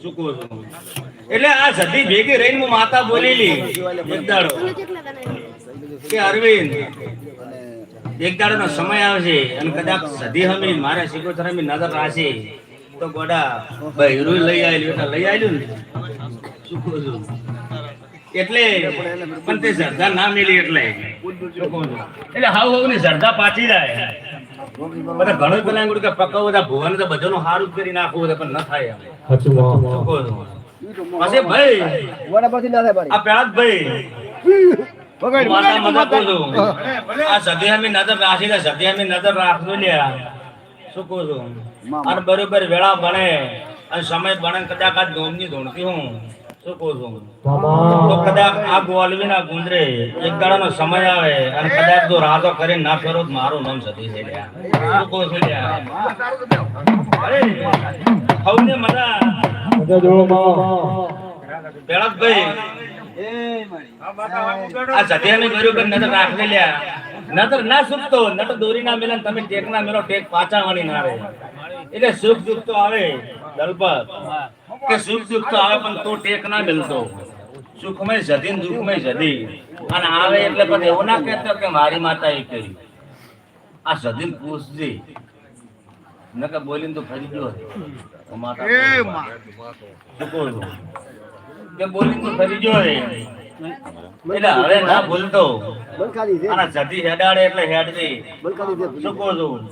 કહું છું? એટલે આ સધી ભેગી રહીને હું માતા બોલેલી. એક દાડો કે અરવિંદ એક દાડો નો સમય આવશે અને કદાચ સધી હમી મારે સિકોતર હમી નજર રાશે તો ગોડા બહેરું લઈ આવેલું એટલે લઈ આવેલું ને? છું? એટલે પણ તે શ્રદ્ધા ના મેલી એટલે? એટલે હાવ હાવની શ્રદ્ધા પાછી જાય. બધા ઘણું પેલા પકાવ બધા ભુવન તો બધાનું હારું જ કરી નાખવું પણ ન થાય એમ. શું કહું છું? પછી ભાઈ. આ પેલા ભાઈ. આ સધી અમે નજર રાખી દે સધી અમે નજર રાખજો લે શું કહું છું? અને બરોબર વેળા બને અને સમય બને કદાચ આ ધોમની ધોણતી હું. શું કહું છું? તો કદાચ આ ગોલવી ના ગુંદરે એક દાડાનો સમય આવે અને કદાચ જો રાતો કરીને ના ફેરો તો મારું નામ સતી છે શું કહું છું અરે, સૌને મજા પેળકભાઈ આ સત્યાની બરોબર નજર રાખવી લ્યા. નજર ના સુકતો નટ દોરી ના મેલા તમે ટેક ના મેલો ટેક પાછા વાળી ના રહે. એટલે સુખ દુઃખ તો આવે. દલપત. કે સુખ દુઃખ તો આવે પણ તો ટેક ના મિલતો. સુખમય સધી ને દુઃખમય સધી અને આવે એટલે પછી એવું ના કહેતો કે મારી માતા એ કરી. આ સધી ને પૂછજે નકર બોલીને તો ફરી ગયો? કે બોલીને તો ફરી ગયો એટલે હવે ના ભૂલતો. અને સધી હેડાડે એટલે હેડજે. શું કહું છું?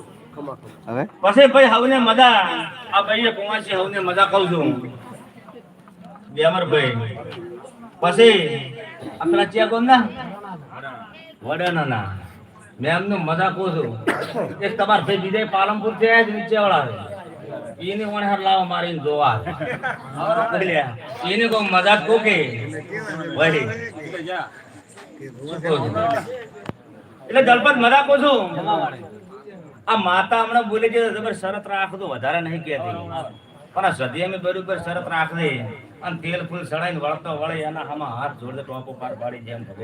હવે? પછી ભાઈ હવને મજા. આ ભાઈએ કુંવાસી હવને મજા કહું છું. બેમરભાઈ પછી આપણા ચિયા કોણ ના? વડાના ના મેં એમનું મજા કહું છું. એક તમાર ભાઈ બીજા પાલનપુરથી આવ્યા છે નીચે વાળા એને વણહાર લાવો મારીને જોવા. એને કોઈ મજાક કહું કે કહું છું? એટલે દલપત મજા કહું છું? આ માતા હમણાં બોલે છે, જબર શરત રાખતો તો વધારે નહીં કહેતી. પણ સદી અમે બરોબર શરત રાખે અને તેલ ફૂલ સડાઈને વળતો વળે, એના હામાં હાથ જોડે ટોપો પાર પાડી જેમ ભગત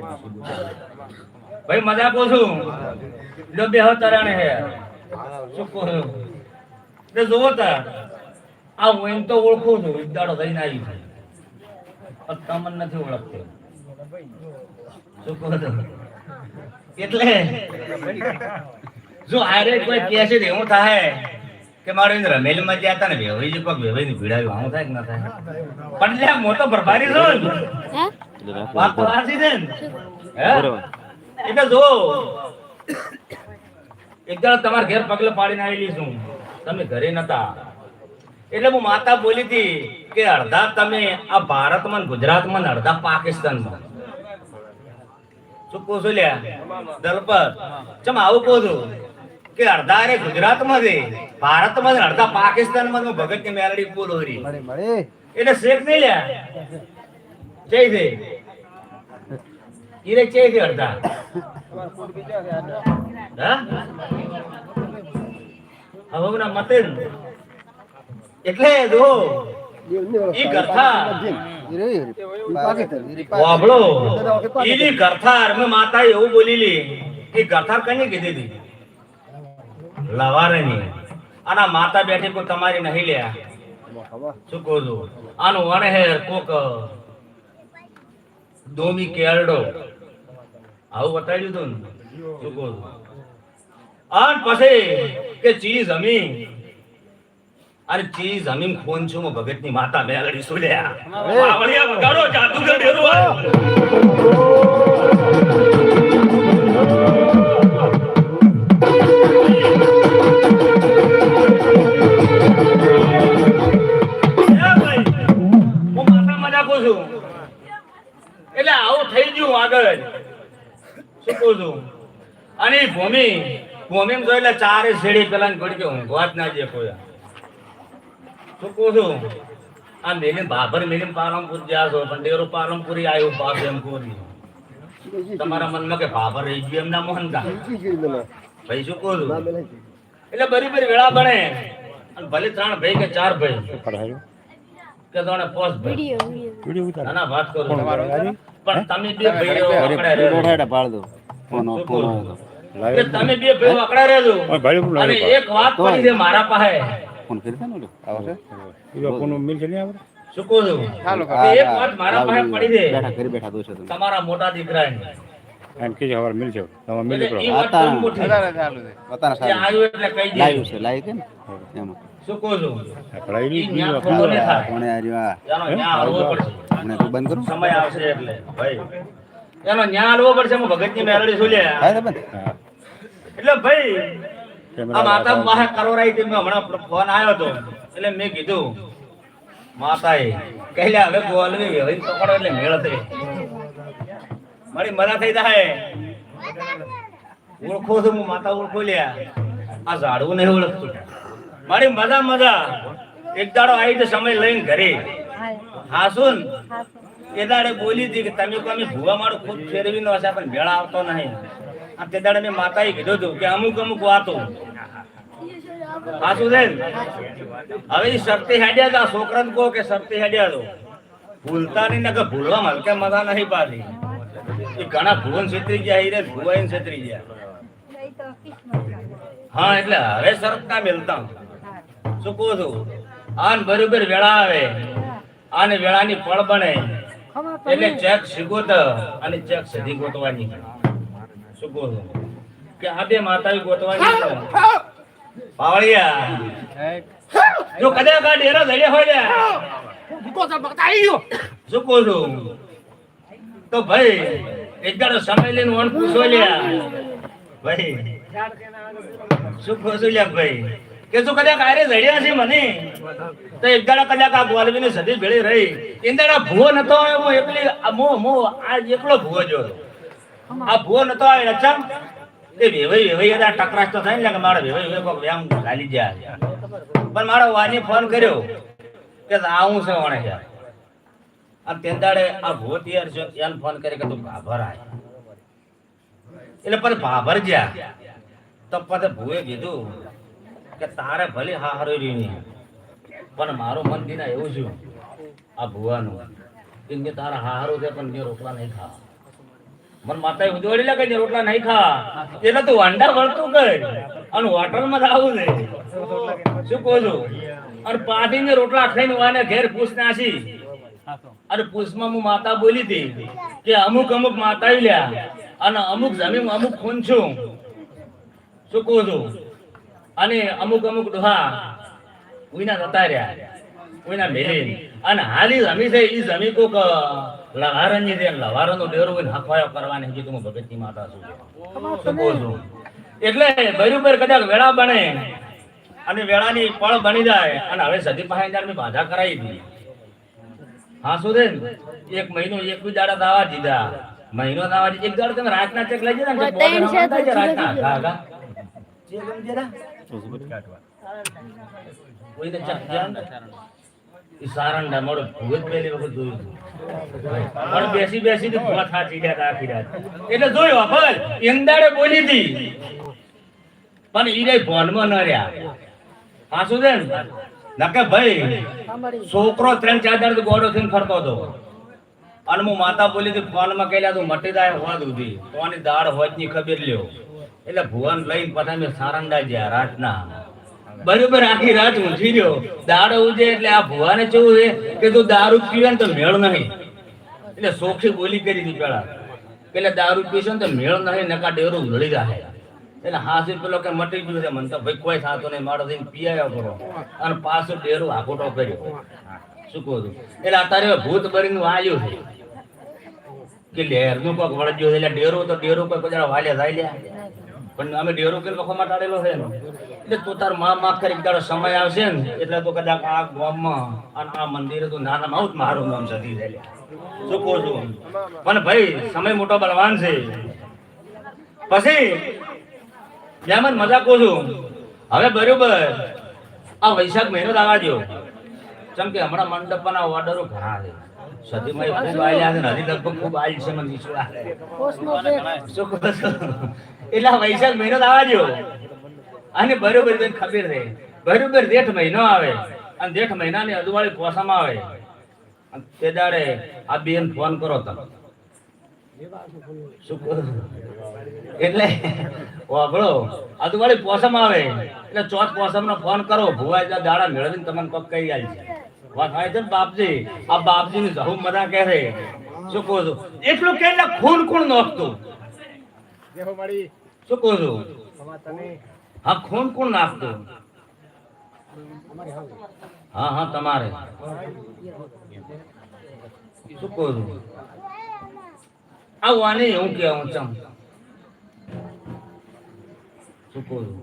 ભાઈ, મજા છું? જો બે તરાણે હે. શું કહું જોવો તા આ હું એમ તો ઓળખું છું દાડો થઈને આવી પણ તમને નથી ઓળખતો. કહો એટલે જો આરે કોઈ કહે છે તો એવું થાય કે મારો ઇન્દ્ર રમેલમાં ગયા હતા ને વેવાઈ કોઈ વેવાઈ ની ભીડાવ્યું આવું થાય કે ના થાય? પણ લે મોટો બરબારી છો. વાત તો સાચી છે ને? એટલે જો એક દાડો તમારા ઘેર પગલે પાડીને આવેલી છું. તમે ઘરે નતા. એટલે હું માતા બોલી હતી કે અડધા તમે આ ભારતમાં માં ગુજરાતમાં અડધા પાકિસ્તાનમાં. શું કહો છો લ્યા? દલપત. ચમ આવું કહો છું? કે અડધા રે ગુજરાતમાં છે ભારતમાં છે અડધા પાકિસ્તાનમાં માં ભગતની મેલડી બોલો હરી એટલે શેખ નહીં લ્યા જય છે ઈરે ચે છે અડધા. હા? હવે ના મતે. એટલે જો ઈ કથા વાબળો કરથાર મેં માતા એવું બોલીલી એ કરથાર કઈ કીધી હતી લવારની આના માતા બેઠી કોઈ તમારી નહીં લ્યા શું કહું છું? આનું વણહેર કોક દોમી કેરડો આવું બતાવ્યું હતું ને? શું કહું છું? આન પછી કે ચીજ અમી અરે ચીજ અમીમ ખોન છું હું ભગતની માતા મેલડી સુલ્યા વાવડિયા વગાડો જાદુગર ડેરો છું અને ભૂમિ ભૂમિ જોઈ એટલે ચારે શેડી પેલા ઘડી કે ઊંઘવા જ ના જે કોઈ. શું કહું છું આ મેલીન બાબર મેલીન પાલમપુર જ્યાં છો પણ ડેરો પાલમપુરી આવ્યું બાપ એમ કોરી તમારા મનમાં કે ભાભર રહી ગયું એમના મોહનદા ભાઈ શું કહું છું એટલે બરી બરી વેળા બને. અને ભલે ત્રણ ભાઈ કે ચાર ભાઈ. કે ત્રણે પાંચ ભાઈ. ના ના વાત કરું. છું. પણ તમે બે ભાઈઓ અકળાય રહેજો. શું કહું છું? કે તમે બે ભાઈઓ અકળાય રહેજો. અને એક વાત પડી છે મારા પાસે. શું કહું છું? ચાલો એક વાત મારા પાસે પડી દે બેઠા ઘરે બેઠા દોષ હતો તમારા મોટા દીકરા એમ કે હવાર મિલ એટલે કહી લાઈવ છે લાઈવ એમાં. તું એટલે. ભાઈ એનો ન્યા હલવો પડશે. હું ભગતની મેલડી છું લ્યા. થાય છે બંધ. હા એટલે ભાઈ આ માતા વાહે કરવરાઈ હતી. મેં હમણાં ફોન આવ્યો હતો એટલે મેં કીધું માતાએ કહેલા હવે બોલવી હવે પકડો એટલે મેળ થઈ મારી મજા થઈ જાય ઓળખો છું હું માતા ઓળખો લ્યા. આ ઝાડવું નહીં ઓળખતું. મારી મજા મજા. એક દાડો આવી તો સમય લઈને ઘરે. હાસુન એ દાડે બોલી હતી કે તમે કોઈ ભૂવા મારો ખુદ ફેરવી નો હશે પણ ભેળા આવતો નહીં. આ તે દાડે મેં માતાએ કીધું હતું કે અમુક અમુક વાતો. હાસુ છે હવે શક્તિ હેડ્યા હતા છોકરાને કહો કે શક્તિ હેડ્યા તો ભૂલતા નહીં ને કે ભૂલવા માં કે મજા નહીં પાડી. એ ઘણા ભુવન છેતરી ગયા હીરે ભુવાઈને છેતરી ગયા. હા એટલે હવે શરત ના મિલતા શું કહું છું. આન બરોબર વેળા આવે. આને વેળાની ફળ બને. એટલે ચેક શીગોત અને ચેક સધી ગોતવાની શું કહું છું. કે આ બે માતા ગોતવાની. પાવળિયા જો કદાચ આ ડેરો ધડે હોય ને. શું કહું છું. તો ભાઈ એક દાડો સમય લઈને વણ પૂછો લ્યા. ભાઈ શું કહું છું લ્યા ભાઈ. કે તું કદાચ આરે ધડ્યા છે મને? તો એક દાડા કદાચ આ ગોલવીની સદી ભેળી રહી. એ દાડા ભૂવો નતો આવ્યો, હું એકલી મો મો, આ એકલો ભૂવો જો આ ભૂવો નતો આવ્યો અચમ એ વેવાઈ વેવાઈ હતા, ટકરાશ તો થાય ને કે મારા વેવાઈ વેવાઈ કોક વ્યામ ગાલી જાય પણ મારો વાની ફોન કર્યો કે આવું છે વણે યાર. અને તે દાડે આ ભૂવો તૈયાર છે, એને ફોન કરે કે તું ભાભર આય. એટલે પણ ભાભર જ્યા તો પછી ભૂએ કીધું કે તારે ભલે હા હારો નહીં પણ મારું મન દીના એવું છે આ ભુવાનું કેમ કે તારા હારું છે, પણ જે રોટલા નહીં ખા મન માતાએ ઉજવડી લે કે જે રોટલા નહીં ખા એટલે તું વાંડા વળતું કર. અને હોટલમાં આવું છે શું કહું છું? અને પાટીને રોટલા ખાઈને વાને ઘેર પૂછ નાસી. અને પૂછમાં હું માતા બોલી હતી કે અમુક અમુક માતા લ્યા, અને અમુક જમીન અમુક ખૂન છું. શું કહું છું? અને અમુક અમુક ડોહા ઉઈના જતા રહ્યા ઉઈના મેલી અને હાલી જમી છે ઈ જમી કોક લવારણની છે લવારણનો ડેરો હોય હકવાયો કરવાની. કીધું હું ભગતની માતા છું. શું કહું છું એટલે બરુબર કદાચ વેળા બને અને વેળાની પળ બની જાય અને હવે સદી પાસે જયારે મેં બાધા કરાવી દીધી હા શું છે? ને? એક મહિનો એક બી દાડા દાવા દીધા. મહિનો દાવા એક દાડો તમે રાતના ચેક લઈ જતા રાતના ઘા ઘા. જોયું પણ બેસી બેસી ભૂવા. એટલે જોયો ભાઈ ઇંદાડે બોલી હતી પણ ઈ રે ભોનમાં ન રહ્યા. હા, શું છે? નકે ભાઈ, છોકરો ત્રણ, ચાર દાડ ગોડો થઈને ફરતો હતો. અને હું માતા બોલી હતી ફોનમાં કહેલા તું, મટી દાય હોવા સુધી કોની દાળ હોતની ખબર લ્યો. એટલે ભુવન લઈને પાછા મેં સારંડા ગયા રાતના. બરોબર, આખી રાત ઊંઘી ગયો દાડો ઉજે એટલે આ ભુવાને કેવું છે કે તું દારૂ પીવે ને તો મેળ નહીં. એટલે સોખી બોલી કરી હતી પેલા. એટલે દારૂ પીશો ને તો મેળ નહીં, નકા ડેરું લડી જાય એટલે હાસી પેલો કે મટી ગયું છે, મને તો ભાઈ કોઈ સાથો નહીં, મારો થઈને પીયા કરો અને પાછો ડેરું આખોટો કર્યો. શું કહું છું? એટલે અત્યારે ભૂત ભરીને વાલ્યું છે. કે લહેરનું કોક વળગ્યું એટલે ડેરો તો ડેરો કોઈ કદાચ વાલ્યા થાય પણ અમે ડેરો કે વખત ટાળેલો છે એટલે તું તારમાં માં કરી તારો સમય આવશે ને, એટલે તો કદાચ આ ગામમાં અને આ મંદિરે તો નાના માં મારું નામ સદી જાય શું કહું છું? પણ ભાઈ, સમય મોટો બળવાન છે. પછી જેમ મજા કહું છું. હવે બરોબર, આ વૈશાખ મહિનો લાવા દો કેમ કે હમણાં મંડપના ઓર્ડરો ઘણા છે. સદીમાં ખૂબ આલ્યા છે હજી લગભગ ખૂબ આલ છે મને વિશ્વાસ છે. શું કહો છો? એટલે આ વૈશાખ મહિનો દાવા દો અને બરોબર તને ખબર છે. બરોબર જેઠ મહિનો આવે. અને જેઠ મહિનાની અજવાળી પોસામાં આવે. અને તે દાડે આ બેન ફોન કરો તમે. એટલે વાપરો અજવાળી પોસમ આવે. એટલે ચોથ પોસમ નો ફોન કરો. ભુવા દાડા મેળવીને તમને કોક કહી આલ છે વાત છે બાપજી? આ બાપજી ની જહુ મજા કે છે શું કહો છો? એટલું કે ખૂન કોણ નાખતું. શું કહો છો? હા ખૂન કોણ નાખતું. હા હા તમારે. શું કહો છો? આ વાની હું કેવું ચમ શું કહું છું?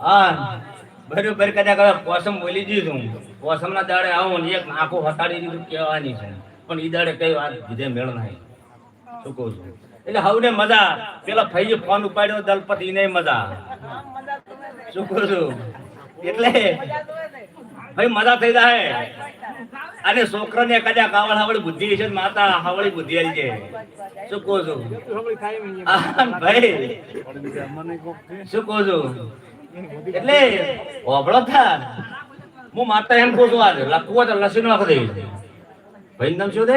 હા બરોબર કદાચ હવે કોસમ બોલી દીધું હું ના દાડે આવું ને એક આખું હટાડી દીધું કહેવાની છે. પણ એ દાડે કઈ વાત બીજે મેળ નહીં. શું કહું છું? એટલે હવને મજા. પેલા ભાઈએ ફોન ઉપાડ્યો દલપતિ ને મજા. શું કહું છું? એટલે ભાઈ મજા થઈ જાય અને છોકરાને કદાચ આવડ હાવળી બુદ્ધિ છે માતા હાવળી બુદ્ધિ આવી છે શું કહું છું? ભાઈ. શું કહું છું? એટલે ઓભળો થા હું માતા એમ કહું છું આજે લખવું તો લસી નાખ દે. ભાઈ નામ શું દે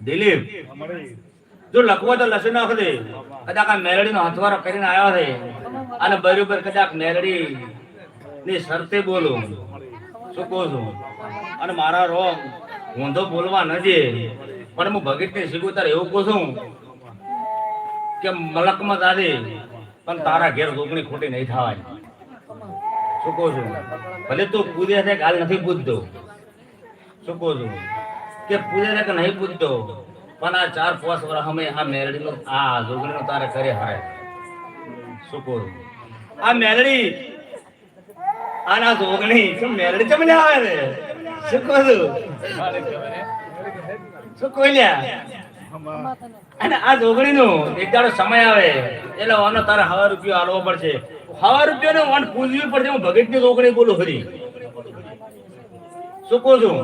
દિલીપ. જો લખવો તો લસી નાખ દે. કદાચ આ મેલડી નો હથવારો કરીને આવ્યો છે. અને બરોબર કદાચ મેલડી ની શરતે બોલું. શું કહું છું? અને મારા રોગ ઊંધો બોલવા નથી પણ હું ભગત ને શીખું ત્યારે એવું કહું છું કે મલકમાં દાદે પણ તારા ઘેર રોગણી ખોટી નહીં થવાની. શું કહું છું? ભલે તું પૂજે છે કાલ નથી પૂજતો. શું કહું છું? કે પૂજે છે કે નહીં પૂજતો? પણ આ ચાર પાંચ વર્ષ અમે આ મેરડીનો, આ જોગણીનો તારે કરે હારે. શું કહું છું? આ મેરડી, આના જોગણી શું મેરડી ચમ આવે છે? શું કહું છું? શું કોઈ લ્યા? અને આ જોગણી નું એક દાડો સમય આવે. એટલે ઓનો તારે હવા રૂપિયો આલવો પડશે. હવા રૂપિયો ને ઓન પૂજવી પડશે. હું ભગતની જોગણી બોલું ખરી. શું કહું છું?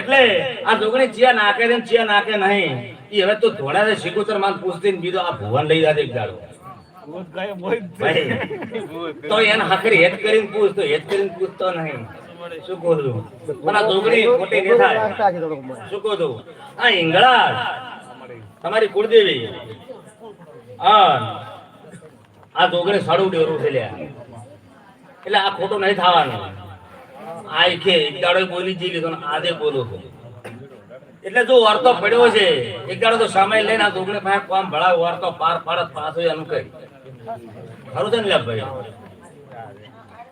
એટલે આ જોગણી ચિયા નાખે છે ચિયા નાખે નહીં. એ હવે તો ધોળા શીખુતર માન પૂછતી ને બીજો આ ભુવન લઈ જાય એક દાડો. તો એને હકરી હેત કરીને પૂછ તો હેત કરીને પૂછતો નહીં. આ નહીં થાય હિંગળા તમારી કુળદેવી. આ જોગણી સાડું ડેરું છે લ્યા. એટલે આ ખોટું નહીં થવાનું. આ કે એક દાડો બોલી જઈ લીધો આજે બોલો એટલે જો વાર્તો પડ્યો છે એક દાડો તો સમય લઈને આ જોગણી પાસે કામ ભળાવ વાર્તો પાર પાર પાછો એનું કઈ. ખરું છે ને ભાઈ?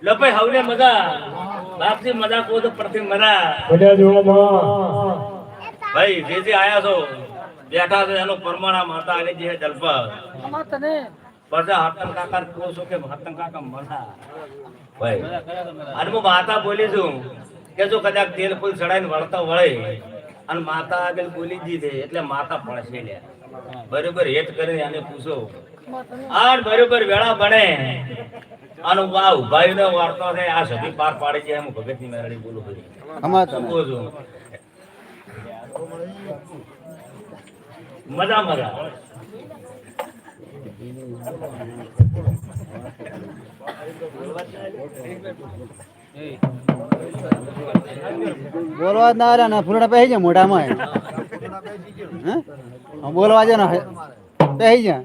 લે ભાઈ હવને મજા. બાપથી મજા કહો તો પરથી મજા ભાઈ જે જે આયા છો બેઠા છે એનો પરમાણા માતા અને જે જલપા બધા હાતમ કાકા કહો છો કે હાતમ કાકા મજા ભાઈ અને હું માતા બોલી છું કે જો કદાચ તેલ ફૂલ ચડાઈને વળતા વળે અને માતા આગળ બોલી દીધે એટલે માતા પડશે લે. બરોબર હેત કરીને આને પૂછો. આ બરોબર વેળા બને આનો વાહ ભાઈ નો વાર્તો છે આ સદી પાર પાડી છે હું ભગતની મેરડી બોલું બધી મજા મજા બોલવા જ ના રહ્યા ને ફૂલડા પહેરી જાય મોઢામાં બોલવા છે ને. પહેરી જાય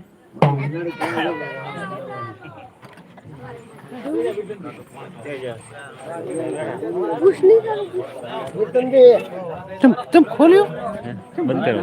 ચમ ચમ ખોલ્યું બંધ કરો